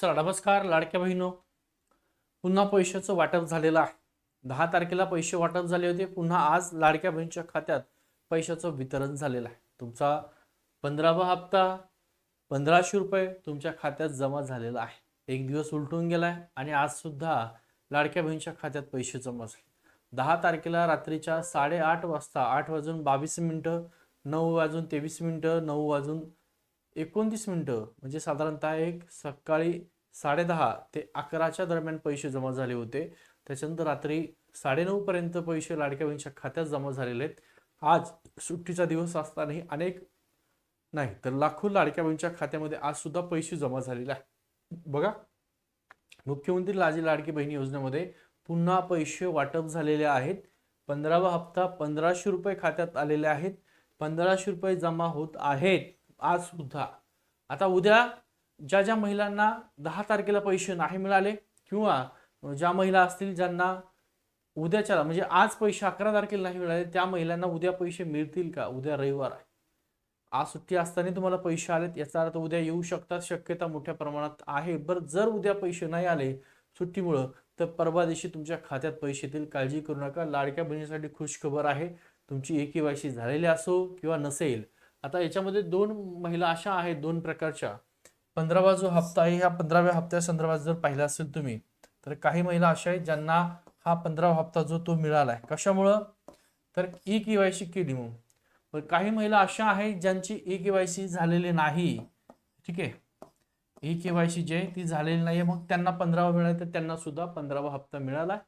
चला नमस्कार लाडक्या बहिणो. पुन्हा पैशाचं वाटप झालेलं आहे. दहा तारखेला पैसे वाटप झाले होते. पुन्हा आज लाडक्या बहिणीच्या खात्यात पैशाचं वितरण झालेलं आहे. तुमचा पंधरावा हप्ता पंधराशे रुपये तुमच्या खात्यात जमा झालेला आहे. एक दिवस उलटून गेलाय आणि आज सुद्धा लाडक्या बहिणीच्या खात्यात पैसे जमा झाले. दहा तारखेला रात्रीच्या साडेआठ वाजता आठ वाजून बावीस मिनटं नऊ वाजून तेवीस मिनटं नऊ वाजून एकोणतीस मिनटं म्हणजे साधारणतः एक सकाळी साडेदहा ते अकराच्या दरम्यान पैसे जमा झाले होते. त्याच्यानंतर रात्री साडेनऊ पर्यंत पैसे लाडक्या बहिणीच्या खात्यात जमा झालेले आहेत. आज सुट्टीचा दिवस असतानाही अनेक नाही तर लाखो लाडक्या बहिणीच्या खात्यामध्ये आज सुद्धा पैसे जमा झालेले आहे बघा मुख्यमंत्री लाजी लाडकी बहिणी योजनेमध्ये पुन्हा पैसे वाटप झालेले आहेत. पंधरावा हप्ता पंधराशे रुपये खात्यात आलेले आहेत. पंधराशे रुपये जमा होत आहेत. आज सुद्धा. आता उद्या ज्या ज्या महिलांना दहा तारखेला पैसे नाही मिळाले किंवा ज्या महिला असतील ज्यांना उद्याच्या म्हणजे आज पैसे अकरा तारखेला नाही मिळाले त्या महिलांना उद्या पैसे मिळतील का? उद्या रविवार आहे. आज सुट्टी असताना तुम्हाला पैसे आलेत याचा अर्थ उद्या येऊ शकतात शक्यता मोठ्या प्रमाणात आहे. बरं जर उद्या पैसे नाही आले सुट्टीमुळं तर परवा दिवशी तुमच्या खात्यात पैसे येतील. काळजी करू नका. लाडक्या बहिणीसाठी खुश खबर आहे. तुमची एक केवायसी झालेली असो किंवा नसेल आता याच्यामध्ये दोन महिला अशा आहेत दोन प्रकारच्या. पंधरावा जो हप्ता आहे ह्या पंधराव्या हप्त्या संदर्भात जर पाहिला असेल तुम्ही तर काही महिला अशा आहेत ज्यांना हा पंधरावा हप्ता जो तो मिळाला आहे कशामुळं? तर ई सी केली म्हणून. पण काही महिला अशा आहेत ज्यांची ई सी झालेली नाही. ठीक आहे? ई सी जे आहे ती झालेली नाही मग त्यांना पंधरावा मिळाला तर त्यांना सुद्धा पंधरावा हप्ता मिळाला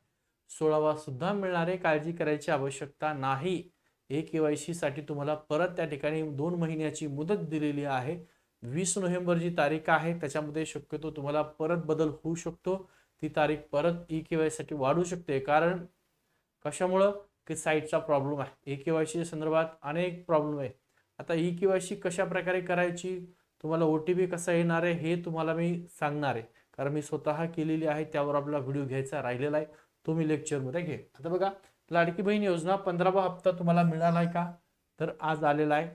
सोळावा सुद्धा मिळणार आहे. काळजी करायची आवश्यकता नाही. ए के वाय सीसाठी तुम्हाला परत त्या ठिकाणी दोन महिन्याची मुदत दिलेली आहे. वीस नोव्हेंबर जी तारीख आहे त्याच्यामध्ये शक्यतो तुम्हाला परत बदल होऊ शकतो. ती तारीख परत ई के वायसाठी वाढू शकते. कारण कशामुळं? की साईटचा प्रॉब्लेम आहे. ए के वाय सी संदर्भात अनेक प्रॉब्लेम आहे आता ई के वाय सी कशा प्रकारे करायची? तुम्हाला ओ टी पी कसा येणार आहे हे तुम्हाला मी सांगणार आहे. कारण मी स्वतः केलेली आहे त्यावर आपला व्हिडिओ घ्यायचा राहिलेला आहे. तो मी लेक्चरमध्ये घे आता बघा लाडकी बहीण योजना पंधरावा हप्ता तुम्हाला मिळाला आहे का? तर आज आलेला आहे.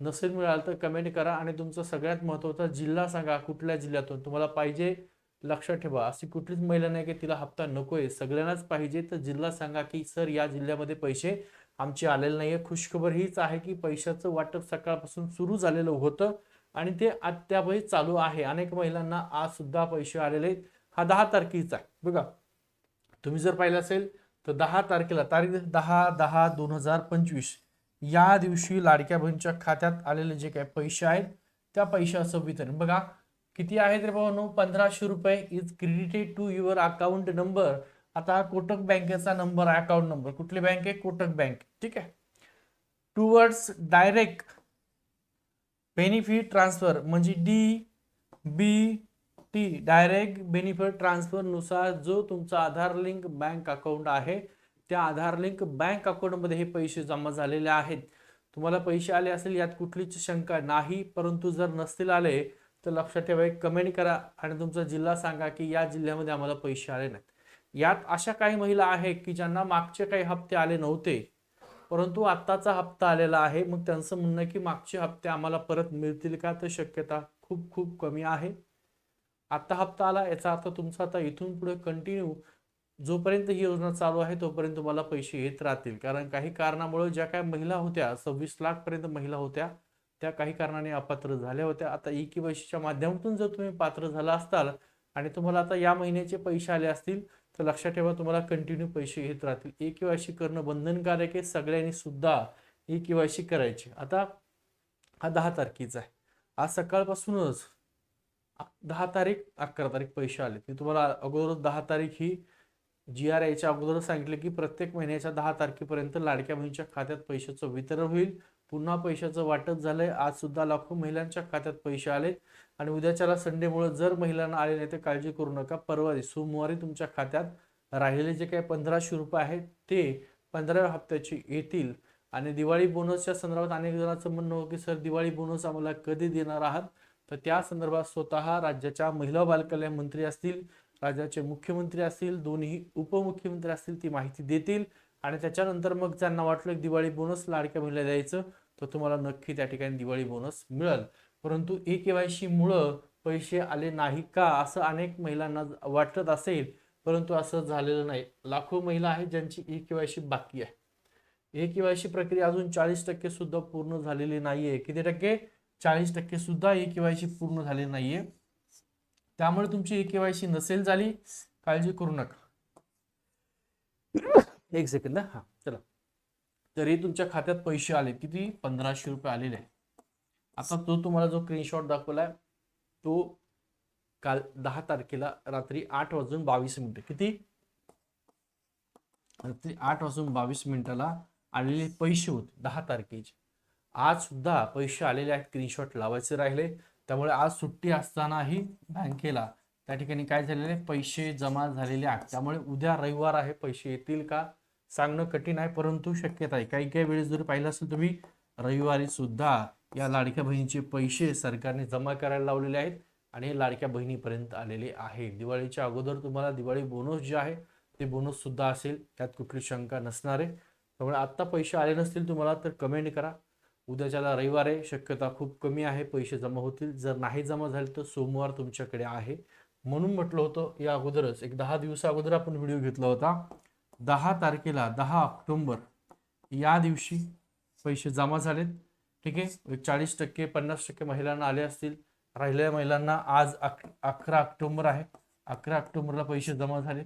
नसेल मिळालं तर कमेंट करा आणि तुमचा सगळ्यात महत्त्वाचा जिल्हा सांगा कुठल्या जिल्ह्यातून? तुम्हाला पाहिजे लक्षात ठेवा. अशी कुठलीच महिला नाही की तिला हप्ता नको आहे सगळ्यांनाच पाहिजे तर जिल्हा सांगा की सर या जिल्ह्यामध्ये पैसे आमचे आलेले नाही आहे खुशखबर हीच आहे की पैशाचं वाटप सकाळपासून सुरू झालेलं होतं आणि ते अद्यापही चालू आहे. अनेक महिलांना आज सुद्धा पैसे आलेले आहेत. हा दहा तारखेचा आहे. बघा. तुम्ही जर पाहिलं असेल तर दहा तारखेला तारीख दहा दहा दोन हजार पंचवीस. या दिवशी लाडक्या बहिणीच्या खात्यात आलेले जे काही पैसे आहेत त्या पैशाचं वितरण. बघा किती आहेत रे भाऊ पंधराशे रुपये is credited to your account number आता कोटक बँकेचा नंबर आहे अकाउंट नंबर कुठली बँक आहे? कोटक बँक ठीक आहे? टुवर्ड्स डायरेक्ट बेनिफिट ट्रान्सफर म्हणजे D B T direct benefit ट्रान्सफरनुसार जो तुमचा आधार लिंक बँक अकाउंट आहे त्या आधार लिंक बँक अकाउंटमध्ये हे पैसे जमा झालेले आहेत. तुम्हाला पैसे आले असेल यात कुठलीच शंका नाही. परंतु जर नसतील आले तर लक्षात ठेवा एक कमेंट करा आणि तुमचा जिल्हा सांगा की या जिल्ह्यामध्ये आम्हाला पैसे आले नाहीत. यात अशा काही महिला आहेत की ज्यांना मागचे काही हप्ते आले नव्हते परंतु आत्ताचा हप्ता आलेला आहे. मग त्यांचं म्हणणं आहे की मागचे हप्ते आम्हाला परत मिळतील का? तर शक्यता खूप खूप कमी आहे. आत्ता हप्ता आला याचा अर्थ तुमचा आता इथून पुढे कंटिन्यू जोपर्यंत ही योजना चालू आहे तोपर्यंत तुम्हाला पैसे येत राहतील. कारण काही कारणामुळे ज्या काही महिला होत्या सव्वीस लाखपर्यंत महिला होत्या त्या काही कारणाने अपात्र झाल्या होत्या. आता ई केवायसीच्या माध्यमातून जर तुम्ही पात्र झाला असताल आणि तुम्हाला आता या महिन्याचे पैसे आले असतील तर लक्षात ठेवा तुम्हाला कंटिन्यू पैसे येत राहतील. ई केवायसी करणं बंधनकारक आहे सगळ्यांनी सुद्धा ई केवायसी करायची. आता हा दहा तारखेचा आहे. आज सकाळपासूनच दहा तारीख अकरा तारीख पैसे आले. मी तुम्हाला अगोदर दहा तारीख ही जी आर आयच्या अगोदर सांगितलं की प्रत्येक महिन्याच्या दहा तारखेपर्यंत लाडक्या बहिणीच्या खात्यात पैशाचं वितरण होईल. पुन्हा पैशाचं वाटप झालंय. आज सुद्धा लाखो महिलांच्या खात्यात पैसे आले. आणि उद्याच्याला संडेमुळे जर महिलांना आले नाही तर काळजी करू नका. परवारी सोमवारी तुमच्या खात्यात राहिलेले जे काही पंधराशे रुपये आहेत ते पंधराव्या हप्त्याचे येतील. आणि दिवाळी बोनसच्या संदर्भात अनेक जणांचं म्हणणं होतं की सर दिवाळी बोनस आम्हाला कधी देणार आहात? तर त्या संदर्भात स्वतः राज्याच्या महिला बालकल्याण मंत्री असतील राज्याचे मुख्यमंत्री असतील दोन्ही उपमुख्यमंत्री असतील ती माहिती देतील आणि त्याच्यानंतर मग ज्यांना वाटलं दिवाळी बोनस लाडक्या महिला द्यायचं तर तुम्हाला नक्की त्या ठिकाणी दिवाळी बोनस मिळेल. परंतु ए केवायसी मुळं पैसे आले नाही का असं अनेक महिलांना वाटत असेल परंतु असं झालेलं नाही. लाखो महिला आहेत ज्यांची ई केवायसी बाकी आहे. ए केवायसी प्रक्रिया अजून चाळीस टक्के सुद्धा पूर्ण झालेली नाहीये. किती टक्के? चाळीस टक्के सुद्धा ई केवायसी पूर्ण झालेली नाहीये. त्यामुळे तुमची ई केवायसी नसेल झाली काळजी करू नका. एक सेकंद हा चला. तरी तुमच्या खात्यात पैसे आले किती? पंधराशे रुपये आलेले आहे आता तो तुम्हाला जो स्क्रीनशॉट दाखवलाय तो काल दहा तारखेला रात्री आठ वाजून बावीस मिनिटं किती? रात्री आठ वाजून बावीस मिनिटाला आलेले पैसे होते दहा तारखेचे. आज सुद्धा पैसे आलेले आहेत स्क्रीनशॉट लावायचे राहिले. त्यामुळे आज सुट्टी असतानाही बँकेला त्या ठिकाणी काय झालेले पैसे जमा झालेले आहेत. त्यामुळे उद्या रविवार आहे पैसे येतील का सांगणं कठीण आहे परंतु शक्यता आहे. काही काही वेळेस जर पाहिलं असेल तुम्ही रविवारी सुद्धा या लाडक्या बहिणीचे पैसे सरकारने जमा करायला लावलेले आहेत आणि हे लाडक्या बहिणीपर्यंत आलेले आहे. दिवाळीच्या अगोदर तुम्हाला दिवाळी बोनस जे आहे ते बोनस सुद्धा असेल. त्यात कुठली शंका नसणार आहे. त्यामुळे आत्ता पैसे आले नसतील तुम्हाला तर कमेंट करा. उद्याच्याला रविवार आहे. शक्यता खूप कमी आहे. पैसे जमा होतील. जर नाही जमा झाले तर सोमवार तुमच्याकडे आहे. म्हणून म्हटलं होतं या अगोदरच एक दहा दिवसा अगोदर आपण व्हिडिओ घेतला होता. दहा तारखेला दहा ऑक्टोंबर या दिवशी पैसे जमा झालेत. ठीक आहे? एक चाळीस टक्के पन्नास टक्के महिलांना आले असतील. राहिलेल्या महिलांना आज अक अकरा ऑक्टोंबर आहे. अकरा ऑक्टोबरला पैसे जमा झाले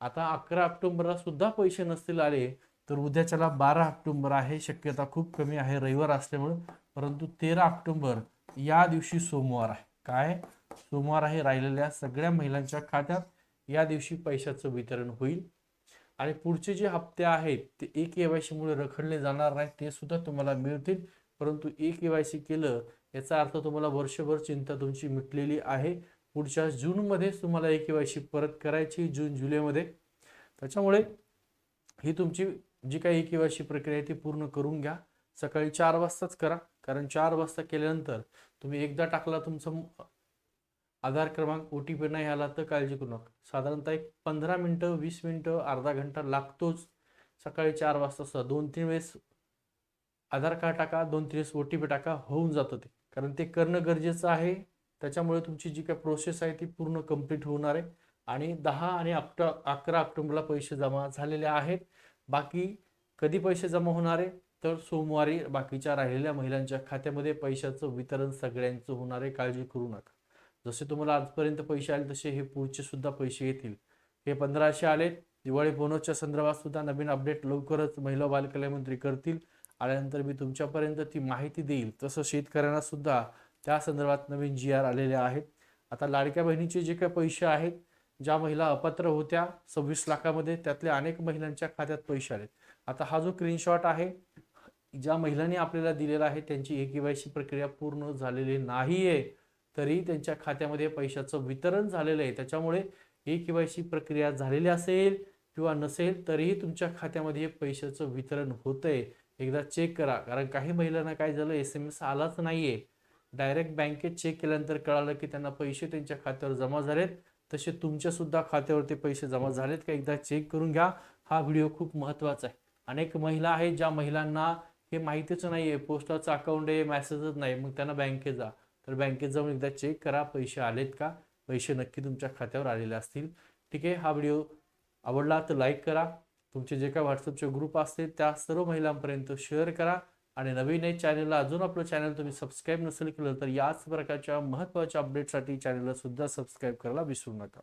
आता अकरा ऑक्टोबरला सुद्धा पैसे नसतील आले तर उद्याच्याला बारा ऑक्टोंबर आहे. शक्यता खूप कमी आहे. रविवार असल्यामुळं परंतु तेरा ऑक्टोंबर या दिवशी सोमवार आहे. काय? सोमवार आहे राहिलेल्या सगळ्या महिलांच्या खात्यात. या दिवशी पैशाचं वितरण होईल. आणि पुढचे जे हप्ते आहेत ते ए केवायसीमुळे रखडले जाणार नाही ते सुद्धा तुम्हाला मिळतील. परंतु एक केवायसी सी केलं याचा अर्थ तुम्हाला वर्षभर चिंता तुमची मिटलेली आहे. पुढच्या जूनमध्येच तुम्हाला एक केवायसी परत करायची जून जुलैमध्ये. त्याच्यामुळे ही तुमची जी काही के वाय सी प्रक्रिया आहे ती पूर्ण करून घ्या. सकाळी चार वाजताच करा. कारण चार वाजता केल्यानंतर तुम्ही एकदा टाकला तुमचं आधार क्रमांक ओ टी पी नाही आला तर काळजी करू नका. साधारणतः एक पंधरा मिनटं वीस मिनटं अर्धा घंटा लागतोच. सकाळी चार वाजता सुद्धा दोन तीन वेळेस आधार कार्ड टाका दोन तीन वेळेस ओ टी पी टाका होऊन जातं ते. कारण ते करणं गरजेचं आहे. त्याच्यामुळे तुमची जी काही प्रोसेस आहे ती पूर्ण कंप्लीट होणार आहे. आणि दहा आणि अक्टा अकरा ऑक्टोबरला पैसे जमा झालेले आहेत. बाकी कधी पैसे जमा होणार आहे? तर सोमवारी बाकीच्या राहिलेल्या महिलांच्या खात्यामध्ये पैशाचं वितरण सगळ्यांचं होणार आहे. काळजी करू नका. जसे तुम्हाला आजपर्यंत पैसे आले तसे हे पुढचे सुद्धा पैसे येतील. हे पंधराशे आले दिवाळी बोनसच्या संदर्भात सुद्धा नवीन अपडेट लवकरच महिला बालकल्याण मंत्री करतील. आल्यानंतर मी तुमच्यापर्यंत ती माहिती देईल. तसं शेतकऱ्यांना सुद्धा त्या संदर्भात नवीन जी आर आलेले आहेत. आता लाडक्या बहिणीचे जे काही पैसे आहेत ज्या महिला अपात्र होत्या सव्वीस लाखामध्ये त्यातल्या अनेक महिलांच्या खात्यात पैसे आलेत. आता हा जो स्क्रीनशॉट आहे ज्या महिलांनी आपल्याला दिलेला आहे त्यांची ए केवायसी प्रक्रिया पूर्ण झालेली नाहीये तरी त्यांच्या खात्यामध्ये पैशाचं वितरण झालेलं आहे. त्याच्यामुळे ए केवायसी प्रक्रिया झालेली असेल किंवा नसेल तरीही तुमच्या खात्यामध्ये पैशाचं वितरण होतंय. एकदा चेक करा. कारण काही महिलांना काय झालं एस एम एस आलाच नाहीये. डायरेक्ट बँकेत चेक केल्यानंतर कळालं की त्यांना पैसे त्यांच्या खात्यावर जमा झालेत. तसे तुमच्यासुद्धा खात्यावरती पैसे जमा झालेत का एकदा चेक करून घ्या. हा व्हिडिओ खूप महत्त्वाचा आहे. अनेक महिला आहेत ज्या महिलांना हे माहितीच नाही आहे पोस्टाचं अकाउंट आहे मॅसेजच नाही. मग त्यांना बँकेत जा. तर बँकेत जाऊन एकदा चेक करा पैसे आलेत का? पैसे नक्की तुमच्या खात्यावर आलेले असतील. ठीक आहे हा व्हिडिओ आवडला तर लाईक करा. तुमचे जे काय व्हॉट्सअपचे ग्रुप असतील त्या सर्व महिलांपर्यंत शेअर करा. आणि नवीन आहे चॅनलला अजून आपलं चॅनल तुम्ही सबस्क्राईब नसेल केलं तर याच प्रकारच्या महत्त्वाच्या अपडेटसाठी चॅनलला सुद्धा सबस्क्राईब करायला विसरू नका.